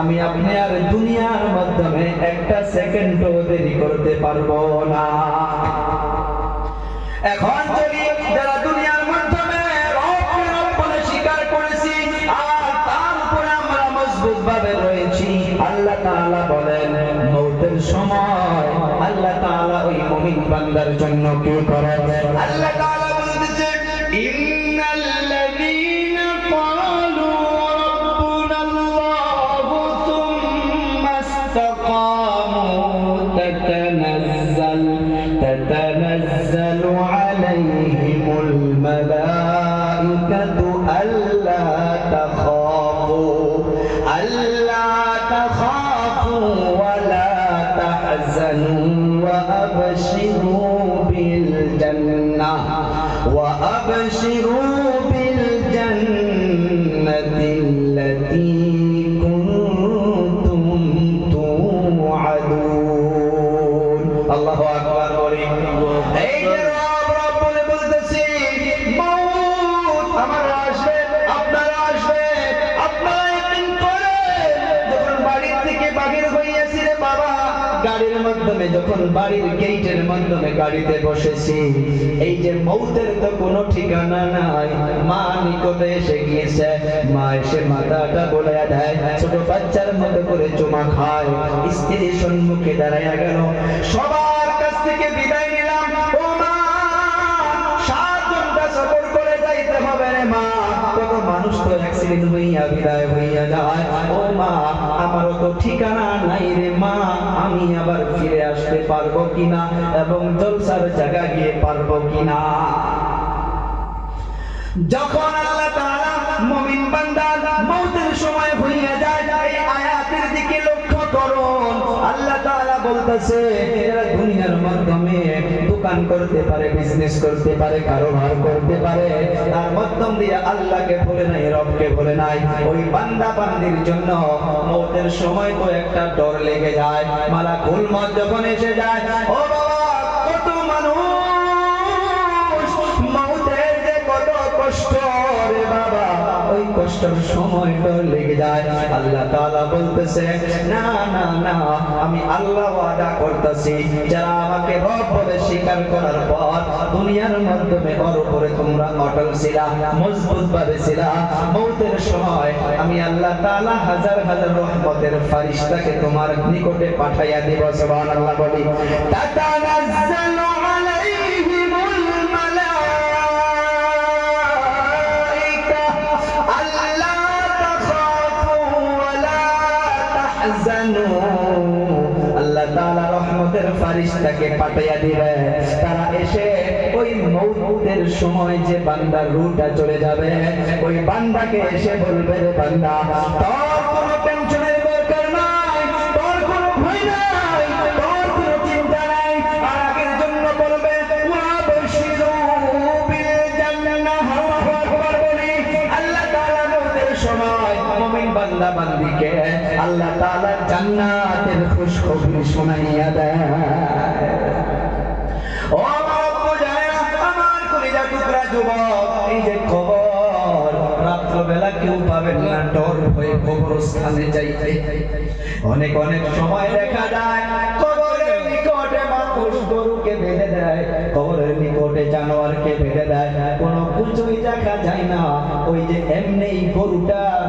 আমি আপনি আর দুনিয়ার মাধ্যমে একটা সেকেন্ডও দেরি করতে পারব না। এখন যদি যারা দুনিয়ার মাধ্যমে বলে স্বীকার করেছি, আর তার উপরে আমরা মজবুত ভাবে রয়েছি, আল্লাহ তাআলা বলেন, মৌতের সময় আল্লাহ তাআলা ওই মুমিন বান্দার জন্য কি করেন আল্লাহ وأبشروا মাধ্যমে যখন বাড়ির গেটের মাধ্যমে গাড়িতে বসেছি, এই যে মৌতের তো কোনো ঠিকানা নাই, মা নিকটে এসে গিয়েছে। মা এসে মাথাটা বলে দেয়, ছোট বাচ্চার মতো করে চুমা খায়, স্ত্রী সম্মুখে দাঁড়াইয়া গেল। সবার কাছ থেকে বিদায় নিলাম। ও মা সাত ঘণ্টা সফর করে যাইতে হবে রে মা। মানুষ তো অ্যাক্সিডেন্ট হইয়া বিদায় হইয়া যায়। ও মা, আমারও তো ঠিকানা নাই রে মা। আমি আবার পারব কিনা এবং জলসার জায়গা গিয়ে পারব কিনা? যখন আল্লাহ তাআলা মুমিন বান্দার মউতের সময় হইয়া যায়, এই আয়াতের দিকে লক্ষ্য করুন। আল্লাহ তাআলা বলতেছে, এরা দুনিয়ার মাধ্যমে দোকান করতে পারে বিজনেস করতে পারে, কারোবার করতে পারে। তার মাধ্যম দিয়ে আল্লাহকে ভুলে নাই, রবকে ভুলে নাই। ওই বান্দা বান্দির জন্য মউতের সময় তো একটা ডর লেগে যায়। মালা ভুল মত যখন এসে যায়, ও বাবা, কত মানুষ মউতের যে কত কষ্ট কষ্টের ডর লেগে যায়। আল্লাহ তাআলা বলতেছে, না না না, আমি আল্লাহ ওয়াদা করতেছি। যারা আমাকে রব বলে স্বীকার করার পর দুনিয়ার মাধ্যমে ওর উপরে তোমরা অটল ছিলা, মজবুত ভাবে ছিলা। মৌতের সময় আমি আল্লাহ তাআলা হাজার হাজার রহমতের ফারিস্তাকে তোমার নিকটে পাঠাইয়া দিব, সুবহানাল্লাহ বলি। তাতানাজ্জালু রহমতের ফারিস্তাকে পাঠাইয়া দিবে। তারা এসে ওই মৌতের সময় যে বান্দার রুটা চলে যাবে, ওই বান্দাকে এসে বলবে বান্দা, তোর আল্লাহ তাআলা জান্নাতের খুশখবরি শোনাইয়া অনেক অনেক সময় দেখা যায়, কবরের নিকটে মানুষ গরুকে বেঁধে দেয়, কবরের নিকটে জানোয়ারকে বেঁধে দেয়। কোনো কিছুই দেখা যায় না, ওই যে এমনি গরুটা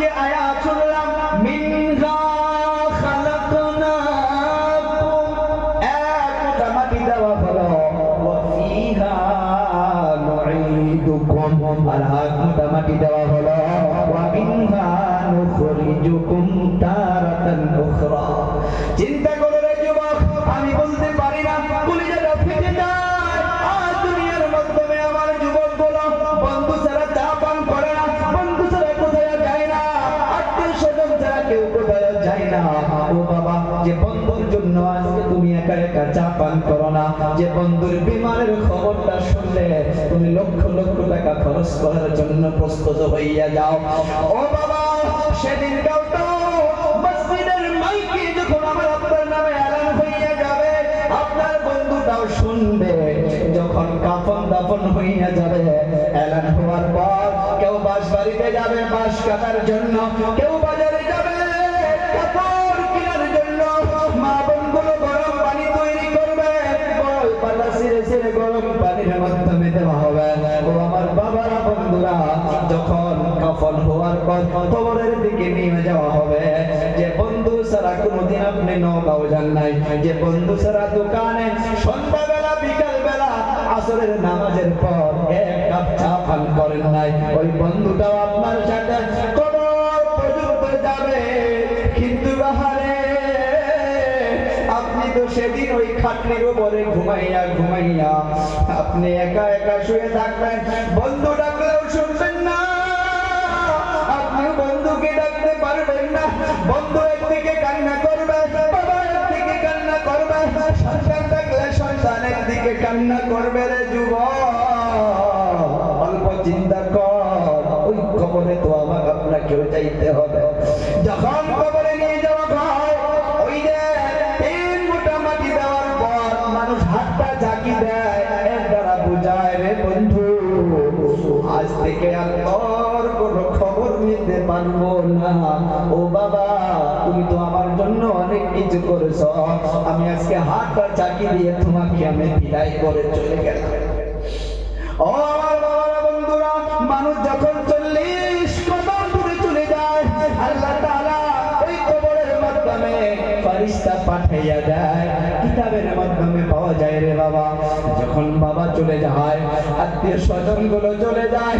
যে আয়াত শুনলাম, মিনহা খালাকনাকুম এক মুঠা মাটি দেওয়া হলো, ওয়া ফিহা নুঈদুকুম। আর এক চিন্তা চা পান করো না। যে বন্ধুর বিমানের খবরটা শুনলে তুমি লক্ষ লক্ষ টাকা খরচ করার জন্য প্রস্তুত হইয়া যাও। ও বাবা, সেদিন যখন যাবে যাবে এলান হওয়ার পর কেউ বাস বাড়িতে যাবে বাস কাটার জন্য। কেউ বাজারে দেওয়া হবে। ও আমার বাবারা বন্ধুরা যখন কাফন হওয়ার পর কবরের দিকে নিয়ে যাওয়া হবে, যে বন্ধু সারা কোনোদিন আপনি নগাঁও যান নাই। যে বন্ধু সারা দোকানে সন্ধ্যাবেলা বিকাল বেলা আসরের নামাজের পর এক কাপ চা পান করেন নাই। ওই বন্ধুটাও আপনার সাথে কবর পর্যন্ত যাবে, কিন্তু বাহারে তো সেদিন ওই খাটনির উপরে ঘুমাইয়া ঘুমাইয়া আপনি একা একা শুয়ে থাকবেন। বন্ধু ডাকলেও শুনবেন না। আপনি বন্ধুকে ডাকতে পারবেন না। বন্ধু একদিকে কান্না করবে কান্না করবে। রে যুব অল্প চিন্তা কর, ওই খবরে তো আমার আপনাকেও হবে। যখন মানুষ যখন চল্লিশ কদম দূরে চলে যায়, আল্লাহ ওই কবরের মাধ্যমে ফারিস্তা পাঠাইয়া দেয়। কিতাবের মাধ্যমে পাওয়া যায় রে বাবা। যখন বাবা চলে যায়, আত্মীয় স্বজন চলে যায়